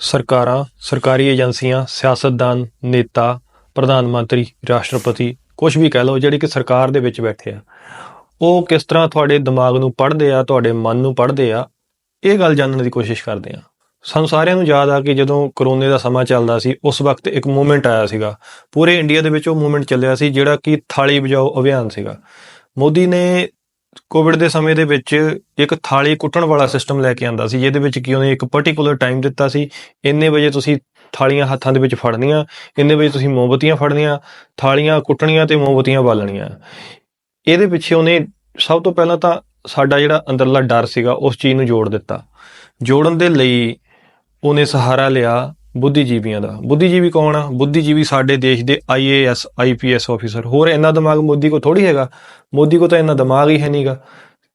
ਸਰਕਾਰਾਂ, ਸਰਕਾਰੀ ਏਜੰਸੀਆਂ, ਸਿਆਸਤਦਾਨ, ਨੇਤਾ, ਪ੍ਰਧਾਨ ਮੰਤਰੀ, ਰਾਸ਼ਟਰਪਤੀ ਕੁਝ ਵੀ ਕਹਿ ਲਓ, ਜਿਹੜੇ ਕਿ ਸਰਕਾਰ ਦੇ ਵਿੱਚ ਬੈਠੇ ਆ। ਉਹ ਕਿਸ ਤਰ੍ਹਾਂ ਤੁਹਾਡੇ ਦਿਮਾਗ ਨੂੰ ਪੜ੍ਹਦੇ ਆ, ਤੁਹਾਡੇ ਮਨ ਨੂੰ ਪੜ੍ਹਦੇ ਆ, ਇਹ ਗੱਲ ਜਾਣਨ ਦੀ ਕੋਸ਼ਿਸ਼ ਕਰਦੇ ਆ। ਸਾਨੂੰ ਸਾਰਿਆਂ ਨੂੰ ਯਾਦ ਆ ਕਿ ਜਦੋਂ ਕਰੋਨੇ ਦਾ ਸਮਾਂ ਚੱਲਦਾ ਸੀ, ਉਸ ਵਕਤ ਇੱਕ ਮੂਵਮੈਂਟ ਆਇਆ ਸੀਗਾ। ਪੂਰੇ ਇੰਡੀਆ ਦੇ ਵਿੱਚ ਉਹ ਮੂਵਮੈਂਟ ਚੱਲਿਆ ਸੀ, ਜਿਹੜਾ ਕਿ ਥਾਲੀ ਵਜਾਓ ਅਭਿਆਨ ਸੀਗਾ। ਮੋਦੀ ਨੇ ਕੋਵਿਡ ਦੇ ਸਮੇਂ ਦੇ ਵਿੱਚ ਇੱਕ ਥਾਲੀ ਕੁੱਟਣ ਵਾਲਾ ਸਿਸਟਮ ਲੈ ਕੇ ਆਂਦਾ ਸੀ, ਜਿਹਦੇ ਵਿੱਚ ਕਿ ਉਹਨੇ ਇੱਕ ਪਾਰਟਿਕੂਲਰ ਟਾਈਮ ਦਿੱਤਾ ਸੀ। ਇੰਨੇ ਵਜੇ ਤੁਸੀਂ ਥਾਲੀਆਂ ਹੱਥਾਂ ਦੇ ਵਿੱਚ ਫੜਨੀਆਂ, ਇੰਨੇ ਵਜੇ ਤੁਸੀਂ ਮੋਮਬਤੀਆਂ ਫੜਨੀਆਂ, ਥਾਲੀਆਂ ਕੁੱਟਣੀਆਂ ਤੇ ਮੋਮਬਤੀਆਂ ਬਾਲਣੀਆਂ। ਇਹਦੇ ਪਿੱਛੇ ਉਹਨੇ ਸਭ ਤੋਂ ਪਹਿਲਾਂ ਤਾਂ ਸਾਡਾ ਜਿਹੜਾ ਅੰਦਰਲਾ ਡਰ ਸੀਗਾ, ਉਸ ਚੀਜ਼ ਨੂੰ ਜੋੜ ਦਿੱਤਾ। ਜੋੜਨ ਦੇ ਲਈ ਉਹਨੇ ਸਹਾਰਾ ਲਿਆ ਬੁੱਧੀਜੀਵੀਆਂ ਦਾ। ਬੁੱਧੀਜੀਵੀ ਕੌਣ ਆ? ਬੁੱਧੀਜੀਵੀ ਸਾਡੇ ਦੇਸ਼ ਦੇ ਆਈਏਐਸ ਆਈਪੀਐਸ ਆਫੀਸਰ ਹੋਰ ਇੰਨਾ ਦਿਮਾਗ ਮੋਦੀ ਕੋ ਥੋੜੀ ਹੈਗਾ। ਮੋਦੀ ਕੋ ਤਾਂ ਇੰਨਾ ਦਿਮਾਗ ਹੀ ਹੈ ਨਹੀਂਗਾ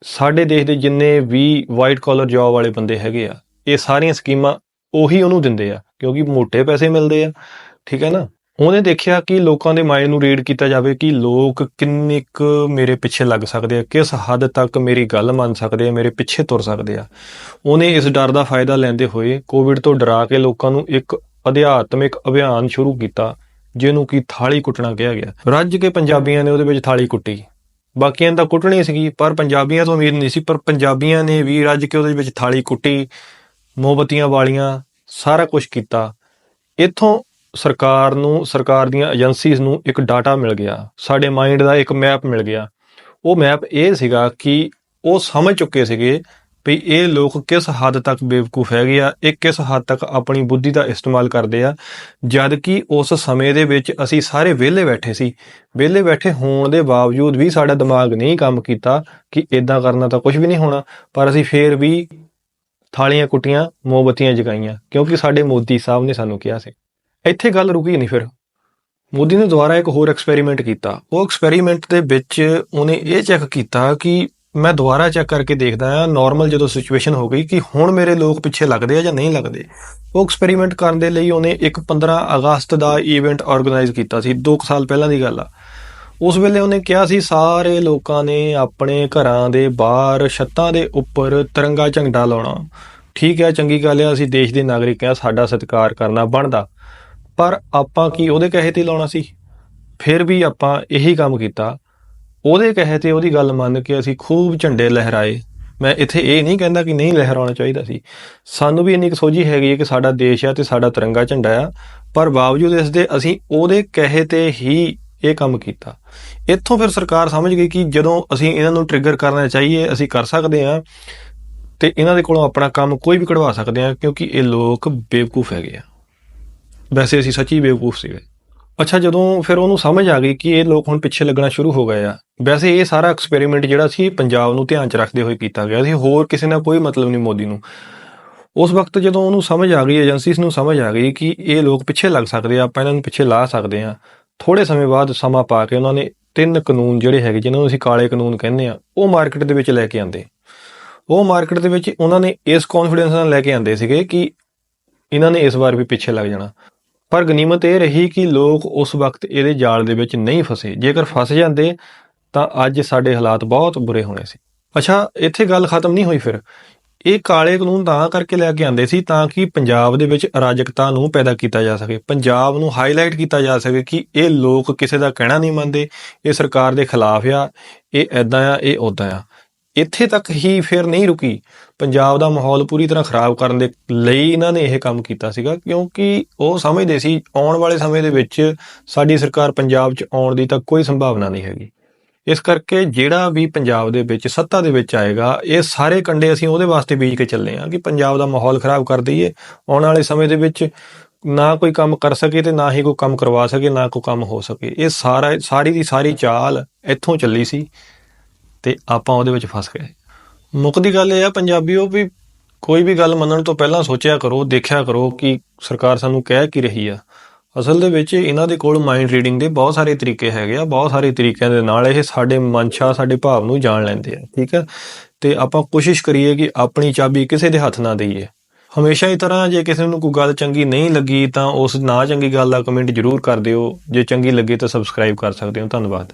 ਸਾਡੇ ਦੇਸ਼ ਦੇ ਜਿੰਨੇ ਵੀ ਵਾਈਟ ਕਾਲਰ ਜੌਬ ਵਾਲੇ ਬੰਦੇ ਹੈਗੇ ਆ, ਇਹ ਸਾਰੀਆਂ ਸਕੀਮਾਂ ਉਹੀ ਉਹਨੂੰ ਦਿੰਦੇ ਆ, ਕਿਉਂਕਿ ਮੋٹے ਪੈਸੇ ਮਿਲਦੇ ਆ। ਠੀਕ ਹੈ ਨਾ? ਉਹਨੇ ਦੇਖਿਆ ਕਿ ਲੋਕਾਂ ਦੇ ਮਾਈਂਡ ਨੂੰ ਰੀਡ ਕੀਤਾ ਜਾਵੇ ਕਿ ਲੋਕ ਕਿੰਨੇ ਕੁ ਮੇਰੇ ਪਿੱਛੇ ਲੱਗ ਸਕਦੇ ਆ, ਕਿਸ ਹੱਦ ਤੱਕ ਮੇਰੀ ਗੱਲ ਮੰਨ ਸਕਦੇ ਆ, ਮੇਰੇ ਪਿੱਛੇ ਤੁਰ ਸਕਦੇ ਆ। ਉਹਨੇ ਇਸ ਡਰ ਦਾ ਫਾਇਦਾ ਲੈਂਦੇ ਹੋਏ ਕੋਵਿਡ ਤੋਂ ਡਰਾ ਕੇ ਲੋਕਾਂ ਨੂੰ ਇੱਕ ਅਧਿਆਤਮਿਕ ਅਭਿਆਨ ਸ਼ੁਰੂ ਕੀਤਾ, ਜਿਹਨੂੰ ਕਿ ਥਾਲੀ ਕੁੱਟਣਾ ਕਿਹਾ ਗਿਆ। ਰੱਜ ਕੇ ਪੰਜਾਬੀਆਂ ਨੇ ਉਹਦੇ ਵਿੱਚ ਥਾਲੀ ਕੁੱਟੀ। ਬਾਕੀਆਂ ਨੇ ਤਾਂ ਕੁੱਟਣੀ ਸੀਗੀ, ਪਰ ਪੰਜਾਬੀਆਂ ਤੋਂ ਉਮੀਦ ਨਹੀਂ ਸੀ, ਪਰ ਪੰਜਾਬੀਆਂ ਨੇ ਵੀ ਰੱਜ ਕੇ ਉਹਦੇ ਵਿੱਚ ਥਾਲੀ ਕੁੱਟੀ, ਮੋਮਬਤੀਆਂ ਵਾਲੀਆਂ, ਸਾਰਾ ਕੁਝ ਕੀਤਾ। ਇੱਥੋਂ ਸਰਕਾਰ ਨੂੰ, ਸਰਕਾਰ ਦੀਆਂ ਏਜੰਸੀਜ਼ ਨੂੰ ਇੱਕ ਡਾਟਾ ਮਿਲ ਗਿਆ। ਸਾਡੇ ਮਾਈਂਡ ਦਾ ਇੱਕ ਮੈਪ ਮਿਲ ਗਿਆ। ਉਹ ਮੈਪ ਇਹ ਸੀਗਾ ਕਿ ਉਹ ਸਮਝ ਚੁੱਕੇ ਸੀਗੇ ਵੀ ਇਹ ਲੋਕ ਕਿਸ ਹੱਦ ਤੱਕ ਬੇਵਕੂਫ ਹੈਗੇ ਆ, ਇਹ ਕਿਸ ਹੱਦ ਤੱਕ ਆਪਣੀ ਬੁੱਧੀ ਦਾ ਇਸਤੇਮਾਲ ਕਰਦੇ ਆ। ਜਦ ਕਿ ਉਸ ਸਮੇਂ ਦੇ ਵਿੱਚ ਅਸੀਂ ਸਾਰੇ ਵਿਹਲੇ ਬੈਠੇ ਸੀ। ਵਿਹਲੇ ਬੈਠੇ ਹੋਣ ਦੇ ਬਾਵਜੂਦ ਵੀ ਸਾਡਾ ਦਿਮਾਗ ਨਹੀਂ ਕੰਮ ਕੀਤਾ ਕਿ ਇਦਾਂ ਕਰਨਾ ਤਾਂ ਕੁਝ ਵੀ ਨਹੀਂ ਹੋਣਾ। ਪਰ ਅਸੀਂ ਫੇਰ ਵੀ ਥਾਲੀਆਂ ਕੁੱਟੀਆਂ, ਮੋਮਬਤੀਆਂ ਜਗਾਈਆਂ। ਕਿਉਂਕਿ ਸਾਡੇ ਮੋਦੀ ਸਾਹਿਬ ਨੇ ਸਾਨੂੰ ਕਿਹਾ ਸੀ। ਇੱਥੇ ਗੱਲ ਰੁਕੀ ਨਹੀਂ ਫਿਰ। ਮੋਦੀ ਨੇ ਦੁਬਾਰਾ ਇੱਕ ਹੋਰ ਐਕਸਪੈਰੀਮੈਂਟ ਕੀਤਾ। ਉਹ ਐਕਸਪੈਰੀਮੈਂਟ ਦੇ ਵਿੱਚ ਉਹਨੇ ਇਹ ਚੈੱਕ ਕੀਤਾ ਕਿ ਮੈਂ ਦੁਬਾਰਾ ਚੈੱਕ ਕਰਕੇ ਦੇਖਦਾ ਆ ਨਾਰਮਲ ਜਦੋਂ ਸਿਚੁਏਸ਼ਨ ਹੋ ਗਈ ਕਿ ਹੁਣ ਮੇਰੇ ਲੋਕ ਪਿੱਛੇ ਲੱਗਦੇ ਆ ਜਾਂ ਨਹੀਂ ਲੱਗਦੇ। ਉਹ ਐਕਸਪੈਰੀਮੈਂਟ ਕਰਨ ਦੇ ਲਈ ਉਹਨੇ ਇੱਕ 15 ਅਗਸਤ ਦਾ ਇਵੈਂਟ ਆਰਗੇਨਾਈਜ਼ ਕੀਤਾ ਸੀ 2 ਸਾਲ ਪਹਿਲਾਂ ਦੀ ਗੱਲ ਆ। ਉਸ ਵੇਲੇ ਉਹਨੇ ਕਿਹਾ ਸੀ, ਸਾਰੇ ਲੋਕਾਂ ਨੇ ਆਪਣੇ ਘਰਾਂ ਦੇ ਬਾਹਰ ਛੱਤਾਂ ਦੇ ਉੱਪਰ ਤਿਰੰਗਾ ਝੰਡਾ ਲਾਉਣਾ। ਠੀਕ ਹੈ, ਚੰਗੀ ਗੱਲ ਹੈ, ਅਸੀਂ ਦੇਸ਼ ਦੇ ਨਾਗਰਿਕ ਹਾਂ, ਸਾਡਾ ਸਤਿਕਾਰ ਕਰਨਾ ਬਣਦਾ। ਪਰ ਆਪਾਂ ਕੀ ਉਹਦੇ ਕਹੇ ਤੇ ਲਾਉਣਾ ਸੀ? ਫਿਰ ਵੀ ਆਪਾਂ ਇਹੀ ਕੰਮ ਕੀਤਾ। ਉਹਦੇ ਕਹੇ ਤੇ ਉਹਦੀ ਗੱਲ ਮੰਨ ਕੇ ਅਸੀਂ ਖੂਬ ਝੰਡੇ ਲਹਿਰਾਏ। ਮੈਂ ਇੱਥੇ ਇਹ ਨਹੀਂ ਕਹਿੰਦਾ ਕਿ ਨਹੀਂ ਲਹਿਰਾਉਣਾ ਚਾਹੀਦਾ ਸੀ। ਸਾਨੂੰ ਵੀ ਇੰਨੀ ਕੁ ਸੋਝੀ ਹੈਗੀ ਹੈ ਕਿ ਸਾਡਾ ਦੇਸ਼ ਆ ਤੇ ਸਾਡਾ ਤਿਰੰਗਾ ਝੰਡਾ ਆ। ਪਰ ਬਾਵਜੂਦ ਇਸ ਦੇ ਅਸੀਂ ਉਹਦੇ ਕਹੇ ਤੇ ਹੀ ਇਹ ਕੰਮ ਕੀਤਾ। ਇੱਥੋਂ ਫਿਰ ਸਰਕਾਰ ਸਮਝ ਗਈ ਕਿ ਜਦੋਂ ਅਸੀਂ ਇਹਨਾਂ ਨੂੰ ਟ੍ਰਿਗਰ ਕਰਨਾ ਚਾਹੀਏ, ਅਸੀਂ ਕਰ ਸਕਦੇ ਹਾਂ ਤੇ ਇਹਨਾਂ ਦੇ ਕੋਲੋਂ ਆਪਣਾ ਕੰਮ ਕੋਈ ਵੀ ਕਢਵਾ ਸਕਦੇ ਹਾਂ ਕਿਉਂਕਿ ਇਹ ਲੋਕ ਬੇਵਕੂਫ ਹੈਗੇ ਆ। ਵੈਸੇ ਅਸੀਂ ਸੱਚੀ ਬੇਵਕੂਫ ਸੀਗੇ। ਅੱਛਾ, ਜਦੋਂ ਫਿਰ ਉਹਨੂੰ ਸਮਝ ਆ ਗਈ ਕਿ ਇਹ ਲੋਕ ਹੁਣ ਪਿੱਛੇ ਲੱਗਣਾ ਸ਼ੁਰੂ ਹੋ ਗਏ ਆ, ਵੈਸੇ ਇਹ ਸਾਰਾ ਐਕਸਪੈਰੀਮੈਂਟ ਜਿਹੜਾ ਸੀ ਪੰਜਾਬ ਨੂੰ ਧਿਆਨ 'ਚ ਰੱਖਦੇ ਹੋਏ ਕੀਤਾ ਗਿਆ ਸੀ, ਹੋਰ ਕਿਸੇ ਨਾਲ ਕੋਈ ਮਤਲਬ ਨਹੀਂ ਮੋਦੀ ਨੂੰ। ਉਸ ਵਕਤ ਜਦੋਂ ਉਹਨੂੰ ਸਮਝ ਆ ਗਈ ਏਜੰਸੀਸ ਨੂੰ ਸਮਝ ਆ ਗਈ ਕਿ ਇਹ ਲੋਕ ਪਿੱਛੇ ਲੱਗ ਸਕਦੇ ਆ, ਆਪਾਂ ਇਹਨਾਂ ਨੂੰ ਪਿੱਛੇ ਲਾ ਸਕਦੇ ਆ ਥੋੜੇ ਸਮੇਂ ਬਾਅਦ ਸਮਾਂ ਪਾ ਕੇ ਉਹਨਾਂ ਨੇ ਤਿੰਨ ਕਾਨੂੰਨ ਜਿਹੜੇ ਹੈਗੇ ਜਿਨ੍ਹਾਂ ਨੂੰ ਅਸੀਂ ਕਾਲੇ ਕਾਨੂੰਨ ਕਹਿੰਦੇ ਆ, ਉਹ ਮਾਰਕੀਟ ਦੇ ਵਿੱਚ ਲੈ ਕੇ ਆਂਦੇ ਉਹ ਮਾਰਕੀਟ ਦੇ ਵਿੱਚ ਉਹਨਾਂ ਨੇ ਇਸ ਕੌਨਫੀਡੈਂਸ ਨਾਲ ਲੈ ਕੇ ਆਂਦੇ ਸੀਗੇ ਕਿ ਇਹਨਾਂ ਨੇ ਇਸ ਵਾਰ ਵੀ ਪਿੱਛੇ ਲੱਗ ਜਾਣਾ। ਪਰ ਗਨੀਮਤ ਇਹ ਰਹੀ ਕਿ ਲੋਕ ਉਸ ਵਕਤ ਇਹਦੇ ਜਾਲ ਦੇ ਵਿੱਚ ਨਹੀਂ ਫਸੇ। ਜੇਕਰ ਫਸ ਜਾਂਦੇ, ਤਾਂ ਅੱਜ ਸਾਡੇ ਹਾਲਾਤ ਬਹੁਤ ਬੁਰੇ ਹੋਣੇ ਸੀ। ਅੱਛਾ, ਇੱਥੇ ਗੱਲ ਖਤਮ ਨਹੀਂ ਹੋਈ ਫਿਰ? ਇਹ ਕਾਲੇ ਕਾਨੂੰਨ ਤਾਂ ਕਰਕੇ ਲੈ ਕੇ ਆਂਦੇ ਸੀ ਤਾਂ ਕਿ ਪੰਜਾਬ ਦੇ ਵਿੱਚ ਅਰਾਜਕਤਾ ਨੂੰ ਪੈਦਾ ਕੀਤਾ ਜਾ ਸਕੇ। ਪੰਜਾਬ ਨੂੰ ਹਾਈਲਾਈਟ ਕੀਤਾ ਜਾ ਸਕੇ ਕਿ ਇਹ ਲੋਕ ਕਿਸੇ ਦਾ ਕਹਿਣਾ ਨਹੀਂ ਮੰਨਦੇ, ਇਹ ਸਰਕਾਰ ਦੇ ਖਿਲਾਫ ਆ, ਇਹ ਐਦਾਂ ਆ, ਇਹ ਉਦਾਂ ਆ। ਇੱਥੇ ਤੱਕ ਹੀ ਫਿਰ ਨਹੀਂ ਰੁਕੀ। ਪੰਜਾਬ ਦਾ ਮਾਹੌਲ ਪੂਰੀ ਤਰ੍ਹਾਂ ਖਰਾਬ ਕਰਨ ਦੇ ਲਈ ਇਹਨਾਂ ਨੇ ਇਹ ਕੰਮ ਕੀਤਾ ਸੀਗਾ, ਕਿਉਂਕਿ ਉਹ ਸਮਝਦੇ ਸੀ, ਆਉਣ ਵਾਲੇ ਸਮੇਂ ਦੇ ਵਿੱਚ ਸਾਡੀ ਸਰਕਾਰ ਪੰਜਾਬ 'ਚ ਆਉਣ ਦੀ ਤਾਂ ਕੋਈ ਸੰਭਾਵਨਾ ਨਹੀਂ ਹੈਗੀ। ਇਸ ਕਰਕੇ ਜਿਹੜਾ ਵੀ ਪੰਜਾਬ ਦੇ ਵਿੱਚ ਸੱਤਾ ਦੇ ਵਿੱਚ ਆਏਗਾ, ਇਹ ਸਾਰੇ ਕੰਡੇ ਅਸੀਂ ਉਹਦੇ ਵਾਸਤੇ ਬੀਜ ਕੇ ਚੱਲੇ ਆ ਕਿ ਪੰਜਾਬ ਦਾ ਮਾਹੌਲ ਖਰਾਬ ਕਰ ਦਈਏ। ਆਉਣ ਵਾਲੇ ਸਮੇਂ ਦੇ ਵਿੱਚ ਨਾ ਕੋਈ ਕੰਮ ਕਰ ਸਕੇ ਤੇ ਨਾ ਹੀ ਕੋਈ ਕੰਮ ਕਰਵਾ ਸਕੇ, ਨਾ ਕੋਈ ਕੰਮ ਹੋ ਸਕੇ। ਇਹ ਸਾਰਾ ਸਾਰੀ ਦੀ ਸਾਰੀ ਚਾਲ ਇੱਥੋਂ ਚੱਲੀ ਸੀ। ਤੇ ਆਪਾਂ ਉਹਦੇ ਵਿੱਚ ਫਸ ਗਏ। ਮੁੱਕਦੀ ਗੱਲ ਇਹ ਆ ਪੰਜਾਬੀਓ ਵੀ ਕੋਈ ਵੀ ਗੱਲ ਮੰਨਣ ਤੋਂ ਪਹਿਲਾਂ ਸੋਚਿਆ ਕਰੋ, ਦੇਖਿਆ ਕਰੋ ਕਿ ਸਰਕਾਰ ਸਾਨੂੰ ਕਹਿ ਕੀ ਰਹੀ ਆ। ਅਸਲ ਦੇ ਵਿੱਚ ਇਹਨਾਂ ਦੇ ਕੋਲ ਮਾਈਂਡ ਰੀਡਿੰਗ ਦੇ ਬਹੁਤ ਸਾਰੇ ਤਰੀਕੇ ਹੈਗੇ ਆ, ਬਹੁਤ ਸਾਰੇ ਤਰੀਕਿਆਂ ਦੇ ਨਾਲ ਇਹ ਸਾਡੇ ਮਨਸ਼ਾ, ਸਾਡੇ ਭਾਵ ਨੂੰ ਜਾਣ ਲੈਂਦੇ ਆ, ਠੀਕ ਹੈ ਤੇ ਆਪਾਂ ਕੋਸ਼ਿਸ਼ ਕਰੀਏ ਕਿ ਆਪਣੀ ਚਾਬੀ ਕਿਸੇ ਦੇ ਹੱਥ ਨਾ ਦਈਏ। ਹਮੇਸ਼ਾ ਹੀ ਤਰ੍ਹਾਂ ਜੇ ਕਿਸੇ ਨੂੰ ਕੋਈ ਗੱਲ ਚੰਗੀ ਨਹੀਂ ਲੱਗੀ ਤਾਂ ਉਸ ਨਾ ਚੰਗੀ ਗੱਲ ਦਾ ਕਮੈਂਟ ਜ਼ਰੂਰ ਕਰ ਦਿਓ। ਜੇ ਚੰਗੀ ਲੱਗੇ ਤਾਂ ਸਬਸਕ੍ਰਾਈਬ ਕਰ ਸਕਦੇ ਹੋ। ਧੰਨਵਾਦ।